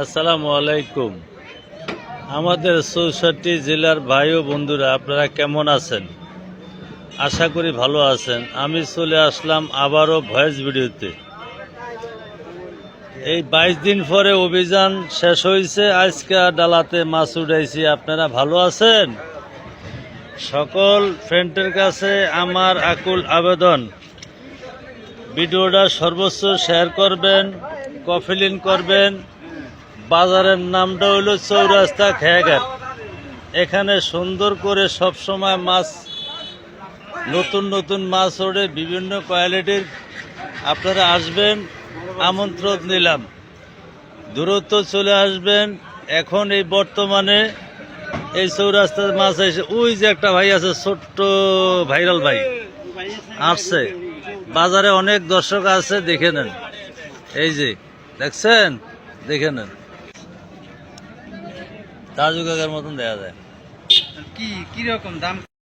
আসসালামু আলাইকুম। আমাদের চৌষট্টি জেলার ভাই ও বন্ধুরা, আপনারা কেমন আছেন? আশা করি ভালো আছেন। আমি চলে আসলাম আবারও ভয়েস ভিডিওতে। এই বাইশ দিন পরে অভিযান শেষ হয়েছে। আজকে ডালাতে মাছ উঠাইছি। আপনারা ভালো আছেন? সকল ফ্রেন্ডের কাছে আমার আকুল আবেদন। ভিডিওটা সর্বোচ্চ শেয়ার করবেন, কফিলিন করবেন বাজারের নামটা হলো চৌরাস্তা খেয়াঘাট। এখানে সুন্দর করে সব সময় মাছ, নতুন নতুন মাছ ওড়ে, বিভিন্ন কোয়ালিটির। আপনারা আসবেন, আমন্ত্রণ নিলাম। দূরত্ব চলে আসবেন, এখন এই বর্তমানে এই চৌরাস্তার মাছ এসে, ওই যে একটা ভাই আছে, ছোট্ট ভাইরাল ভাই, আসছে। বাজারে অনেক দর্শক আছে, দেখে নেন। এই যে, দেখছেন? দেখে নেন। তাজু মতন দেখা যায়। কি কীরকম দাম?